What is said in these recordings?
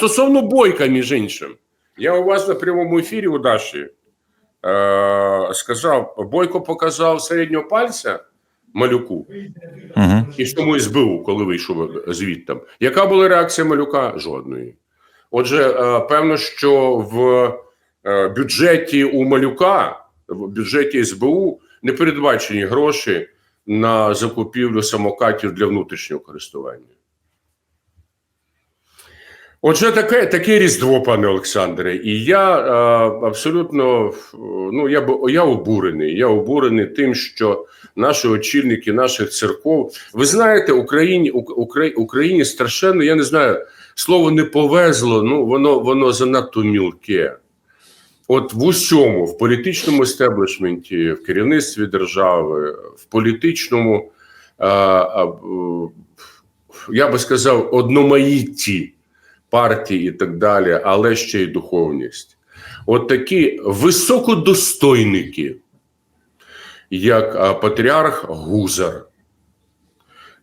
стосовно бойка, між іншим, я у вас на прямому ефірі у Даші е, сказав: Бойко показав середнього пальця малюку Угу. і тому СБУ, коли вийшов звідти. Яка була реакція малюка? Жодної. Отже, е, певно, що в е, бюджеті у малюка, в бюджеті СБУ не передбачені гроші на закупівлю самокатів для внутрішнього користування. Отже, таке, таке різдво, пане Олександре, і я е, абсолютно е, ну я б- я обурений. Я обурений тим, що наші очільники наших церков, ви знаєте, Україні Украї- Україні страшенно, я не знаю, слово не повезло. Ну воно воно занадто мілке. От в усьому, в політичному естеблішменті, в керівництві держави, в політичному, а, а, я би сказав, одномаїтті партії і так далі, але ще й духовність. От такі високодостойники, як патріарх Гузар,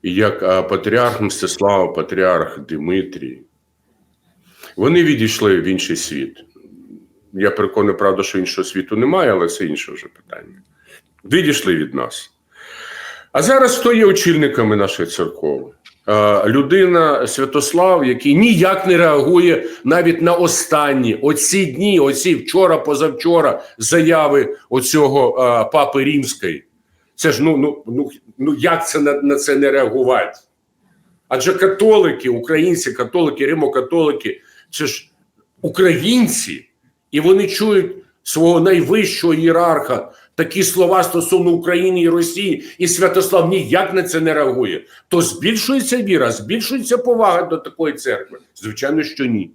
як патріарх Мстислав, патріарх Димитрій, вони відійшли в інший світ. Я переконаний, правда, що іншого світу немає, але це інше вже питання. Відійшли від нас. А зараз хто є очільниками наших церков? Е, Людина Святослав, який ніяк не реагує навіть на останні оці дні, оці вчора, позавчора заяви оцього е, папи Римської. Це ж ну, ну, ну, ну як це на, на це не реагувати? Адже католики, українці, католики, римокатолики, це ж українці, і вони чують свого найвищого ієрарха такі слова стосовно України і Росії, і Святослав ніяк на це не реагує. То збільшується віра, збільшується повага до такої церкви? Звичайно, що ні.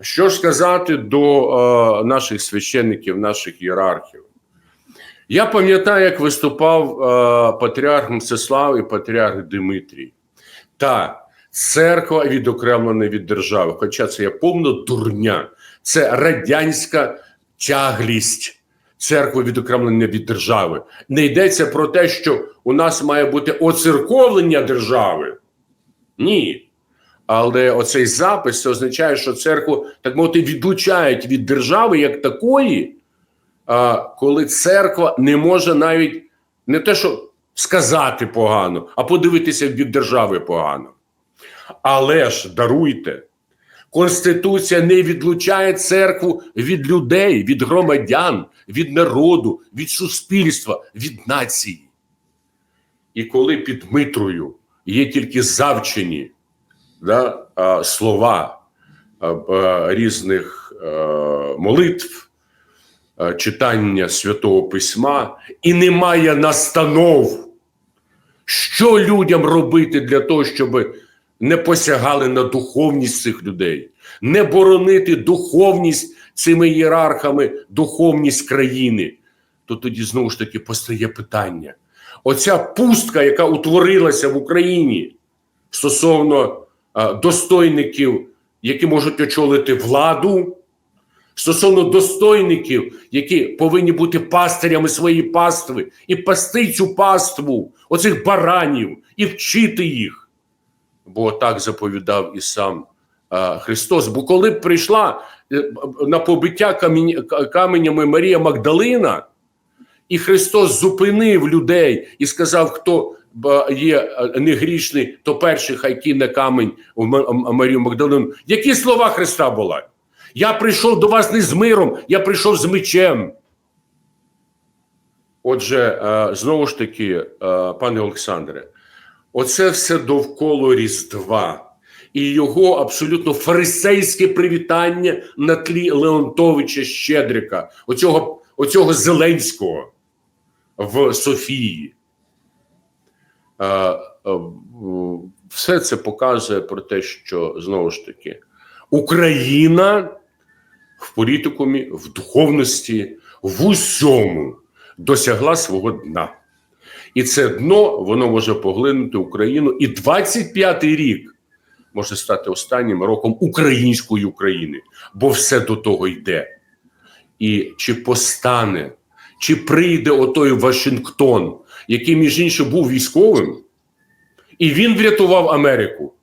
Що ж сказати до е, наших священників, наших ієрархів? Я пам'ятаю, як виступав е, патріарх Мстислав і патріарх Димитрій. Та церква відокремлена від держави, хоча це є повна дурня, це радянська тяглість. Церкви відокремлення від держави. Не йдеться про те, що у нас має бути оцерковлення держави. Ні. Але оцей запис це означає, що церкву, так мовити, відлучають від держави як такої, коли церква не може навіть не те, що сказати погано, а подивитися в бік держави погано. Але ж даруйте, Конституція не відлучає церкву від людей, від громадян, від народу, від суспільства, від нації. І коли під Митрою є тільки завчені да, слова різних молитв, читання святого письма, і немає настанов, що людям робити для того, щоб не посягали на духовність цих людей, не боронити духовність цими ієрархами, духовність країни, то тоді знову ж таки постає питання: оця пустка, яка утворилася в Україні стосовно а, достойників, які можуть очолити владу. Стосовно достойників, які повинні бути пастирями своєї пастви, і пасти цю паству, оцих баранів, і вчити їх бо так заповідав і сам а, Христос. Бо коли б прийшла е, на побиття камінь, каменями Марія Магдалина, і Христос зупинив людей і сказав, хто є е, негрішний, то перший хай кине камінь у Марію Магдалину. Які слова Христа були? Я прийшов до вас не з миром, я прийшов з мечем. Отже, е, знову ж таки, е, пане Олександре, Оце все довкола Різдва і його абсолютно фарисейське привітання на тлі Леонтовича Щедрика, оцього, оцього Зеленського в Софії. Е, е, Все це показує про те, що знову ж таки Україна в політикумі, в духовності, в усьому досягла свого дна. І це дно воно може поглинути Україну. І 25-й рік може стати останнім роком української України, бо все до того йде. І чи постане, чи прийде отой Вашингтон, який, між іншим, був військовим, і він врятував Америку.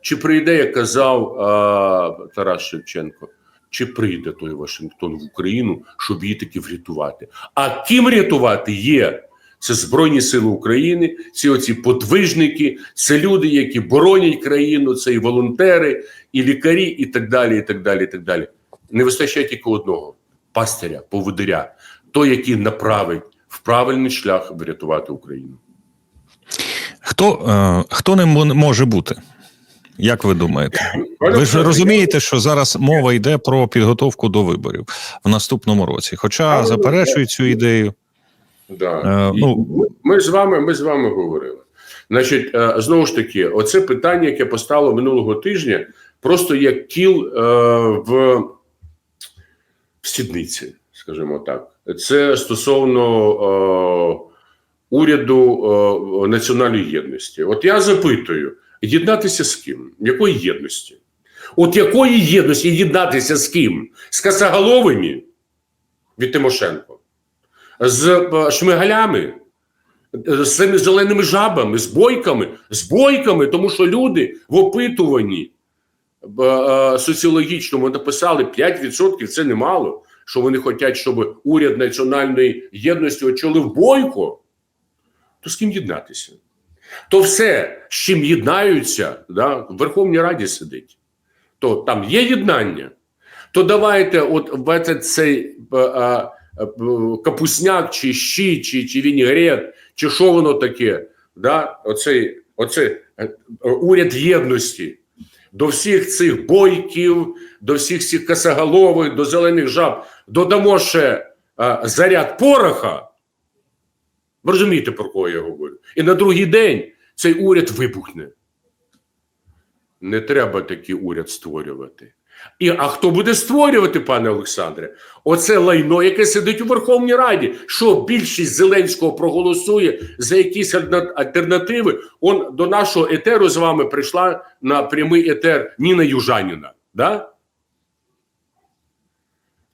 чи прийде, як казав а, Тарас Шевченко, чи прийде той Вашингтон в Україну, щоб її таки врятувати. А ким рятувати є? Це Збройні Сили України, ці оці подвижники, це люди, які боронять країну, це і волонтери, і лікарі, і так далі. і так далі, і так далі. Не вистачає тільки одного пастиря, поводиря, той, який направить в правильний шлях врятувати Україну. Хто, е, хто ним може бути? Як ви думаєте? Ви ж розумієте, що зараз мова йде про підготовку до виборів в наступному році. Хоча заперечують цю ідею. Да. Е, ну- ми- з вами ми з вами говорили. Значить, е, знову ж таки, оце питання, яке постало минулого тижня, просто як кіл е, в, в сідниці, скажімо так. Це стосовно е, уряду е, національної єдності. От я запитую: єднатися з ким? Якої єдності? От якої єдності єднатися з ким? З касаголовими від Тимошенко? З е, шмигалями, е, з цими зеленими жабами, з бойками, з бойками, тому що люди в опитуванні е, соціологічному написали 5% це немало. Що вони хочуть, щоб уряд національної єдності очолив бойко, то з ким єднатися? То все, з чим єднаються, да, в Верховній Раді сидить, то там є єднання. То давайте, от в цей е, капусняк, чи щі, чи, чи вінігрет, чи що воно таке, да? оцей, оцей е, е, уряд єдності до всіх цих бойків, до всіх цих косоголових, до зелених жаб, додамо ще е, заряд пороха. Ви розумієте, про кого я говорю? І на другий день цей уряд вибухне. Не треба такий уряд створювати. І, а хто буде створювати, пане Олександре? Оце лайно, яке сидить у Верховній Раді. Що більшість Зеленського проголосує за якісь альтернативи? Он до нашого етеру з вами прийшла на прямий етер Ніна Южаніна. Да?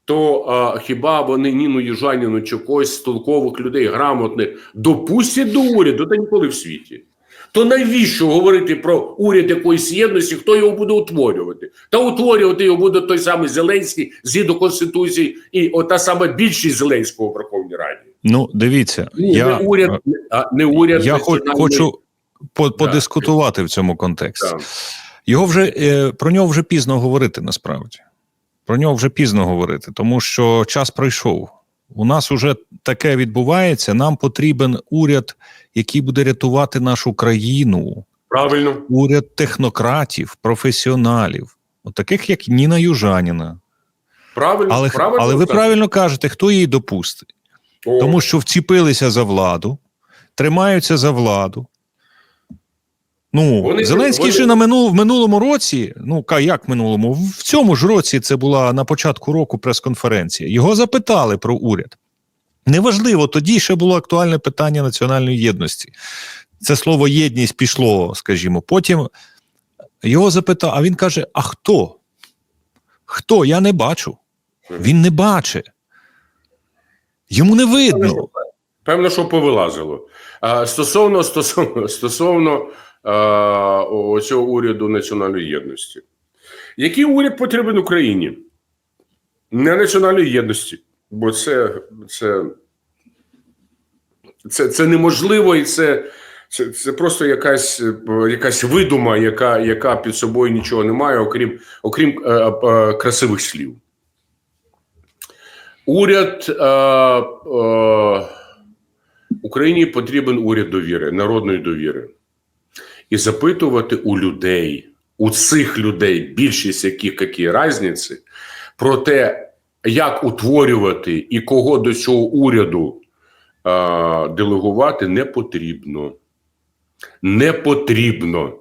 То а, хіба вони Ніну Южаніну чи когось з толкових людей грамотних допустять до уряду та ніколи в світі? То навіщо говорити про уряд якоїсь єдності, хто його буде утворювати? Та утворювати його буде той самий Зеленський згідно Конституції і ота сама більшість Зеленського в Верховній Раді. Ну, дивіться, Ну, я, не уряд, а не уряд. я хо- хочу по- подискутувати в цьому контексті. Так. Його вже е, про нього вже пізно говорити насправді. Про нього вже пізно говорити, тому що час пройшов. У нас уже таке відбувається. Нам потрібен уряд, який буде рятувати нашу країну, Правильно, уряд технократів, професіоналів, от таких як Ніна Южаніна. правильно, Але, правильно, але ви правильно кажете, хто її допустить, О, тому що вціпилися за владу, тримаються за владу. Ну, Вони- Зеленський вони- ще на минул, в минулому році, ну ка- як минулому, в цьому ж році це була на початку року прес-конференція. Його запитали про уряд. Неважливо, тоді ще було актуальне питання національної єдності. Це слово єдність пішло, скажімо. Потім його запитав, а він каже: А хто? Хто? Я не бачу. Він не бачить. Йому не видно. Певно, що повилазило. А, стосовно стосовно стосовно цього уряду національної єдності. Який уряд потрібен Україні? Не національної єдності, бо це, це, це, це неможливо і це, це, це просто якась, е, якась видума, яка, яка під собою нічого не має, окрім, окрім е, е, красивих слів. Уряд е, е, Україні потрібен уряд довіри, народної довіри. І запитувати у людей, у цих людей, більшість яких які різниці, про те, як утворювати і кого до цього уряду е, делегувати, не потрібно. Не потрібно.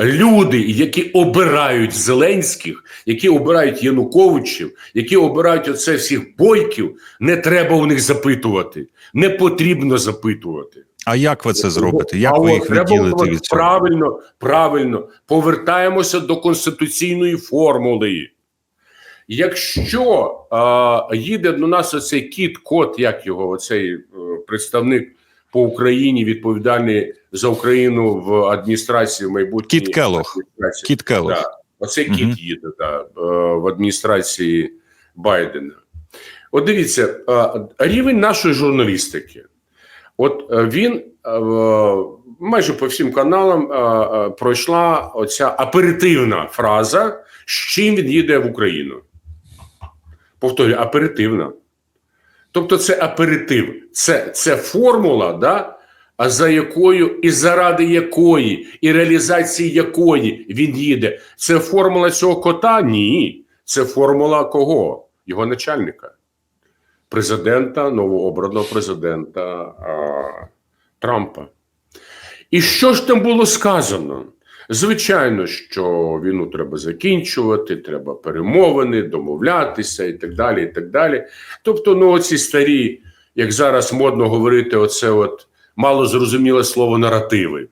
Люди, які обирають Зеленських, які обирають Януковичів, які обирають оце всіх бойків, не треба у них запитувати. Не потрібно запитувати. А як ви це зробите? Як А ви їх відділите від цього? Правильно, правильно. Повертаємося до конституційної формули. Якщо а, їде до нас оцей кіт, кот, як його, оцей е, представник по Україні відповідальний за Україну в адміністрації в майбутній Кіт адміністрації. Кіт Келлог. Да. Оце Мгм. кіт їде да, е, в адміністрації Байдена. От дивіться, е, рівень нашої журналістики. От е, він е, майже по всім каналам е, пройшла оця аперитивна фраза, з чим він їде в Україну. Повторюю, аперитивна. Тобто, це аперитив, це, це формула, да, за якою і заради якої, і реалізації якої він їде. Це формула цього кота? Ні. Це формула кого? Його начальника, президента, новообраного президента а, Трампа. І що ж там було сказано? Звичайно, що війну треба закінчувати, треба перемовини, домовлятися і так далі. і так далі. Тобто, ну, оці старі, як зараз модно говорити, оце от мало зрозуміле слово наративи.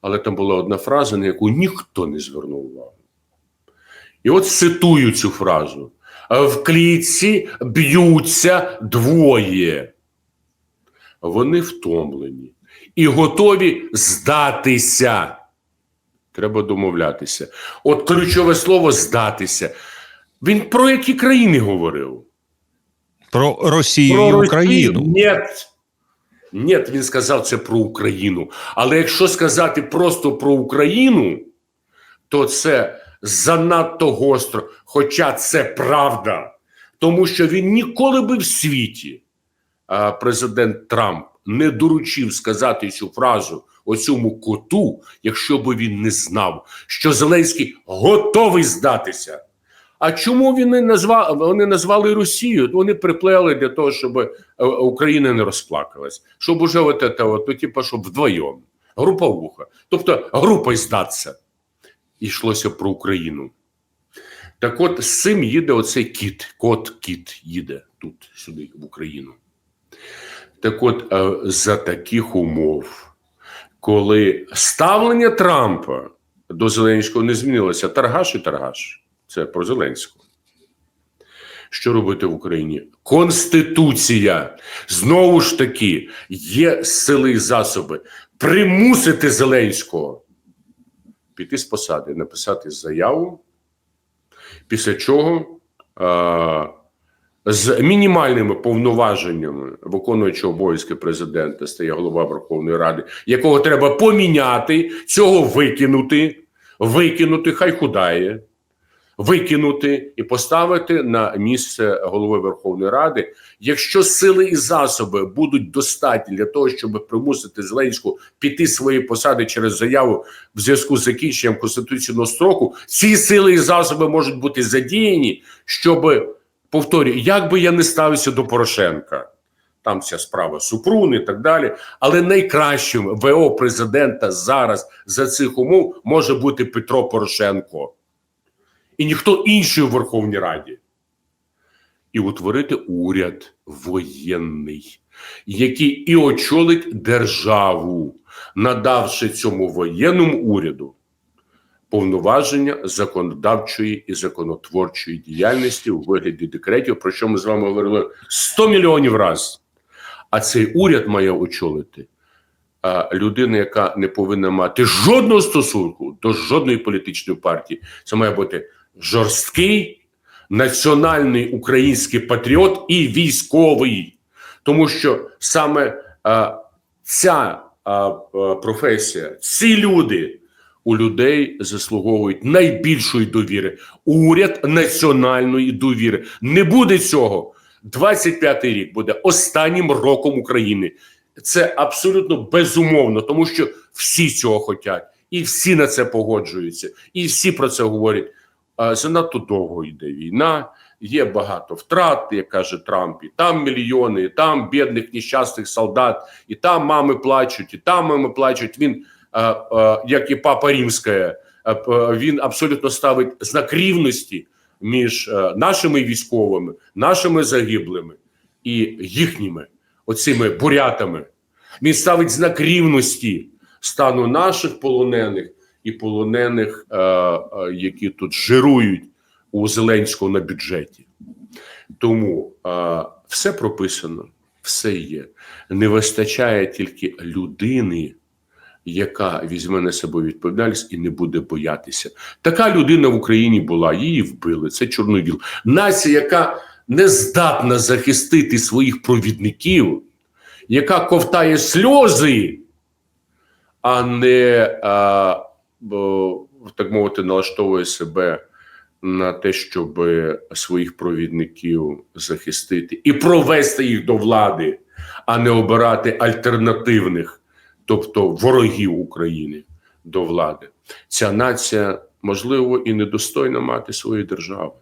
Але там була одна фраза, на яку ніхто не звернув увагу. І от цитую цю фразу: в клітці б'ються двоє. Вони втомлені і готові здатися. Треба домовлятися. От ключове слово здатися. Він про які країни говорив? Про Росію Про і Україну. Ні. Ні, він сказав це про Україну. Але якщо сказати просто про Україну, то це занадто гостро. Хоча це правда. Тому що він ніколи би в світі, президент Трамп, не доручив сказати цю фразу оцьому коту, якщо би він не знав, що Зеленський готовий здатися. А чому він не вони назвали Росію? Вони приплели для того, щоб е, Україна не розплакалась. Щоб уже от это, от, ну, типу, щоб вдвоєм. Груповуха. Тобто група здатися. Йшлося про Україну. Так от з цим їде оцей кіт, кот кіт їде тут, сюди, в Україну. Так от, е, за таких умов, коли ставлення Трампа до Зеленського не змінилося, торгаш і торгаш. Це про Зеленського. Що робити в Україні? Конституція. Знову ж таки, є сили і засоби примусити Зеленського піти з посади, написати заяву, після чого е з мінімальними повноваженнями виконуючого обов'язки президента стає голова Верховної Ради, якого треба поміняти, цього викинути, викинути, хай худає, викинути і поставити на місце голови Верховної Ради. Якщо сили і засоби будуть достатні для того, щоб примусити Зеленського піти з своєї посади через заяву в зв'язку з закінченням конституційного строку, ці сили і засоби можуть бути задіяні, щоб повторюю, як би я не ставився до Порошенка. Там ця справа Супрун і так далі. Але найкращим ВО президента зараз за цих умов може бути Петро Порошенко і ніхто інший у Верховній Раді. І утворити уряд воєнний, який і очолить державу, надавши цьому воєнному уряду повноваження законодавчої і законотворчої діяльності у вигляді декретів, про що ми з вами говорили 100 мільйонів разів. А цей уряд має очолити а, людина, яка не повинна мати жодного стосунку до жодної політичної партії. Це має бути жорсткий національний український патріот і військовий, тому що саме а, ця а, а, професія, ці люди у людей заслуговують найбільшої довіри. Уряд національної довіри. Не буде цього. 25-й рік буде останнім роком України. Це абсолютно безумовно, тому що всі цього хочуть, і всі на це погоджуються, і всі про це говорять. Занадто довго йде війна, є багато втрат, як каже Трамп, і там мільйони, і там бідних нещасних солдат, і там мами плачуть, і там мами плачуть. Він, як і папа Римська, він абсолютно ставить знак рівності між нашими військовими, нашими загиблими і їхніми оцими бурятами. Він ставить знак рівності стану наших полонених і полонених, е, е, які тут жирують у Зеленського на бюджеті. Тому е, все прописано, все є. Не вистачає тільки людини, яка візьме на себе відповідальність і не буде боятися. Така людина в Україні була, її вбили. Це Чорновіл. Нація, яка не здатна захистити своїх провідників, яка ковтає сльози, а не а, так мовити, налаштовує себе на те, щоб своїх провідників захистити і провести їх до влади, а не обирати альтернативних, тобто ворогів України до влади. Ця нація можливо і недостойна мати своєї держави.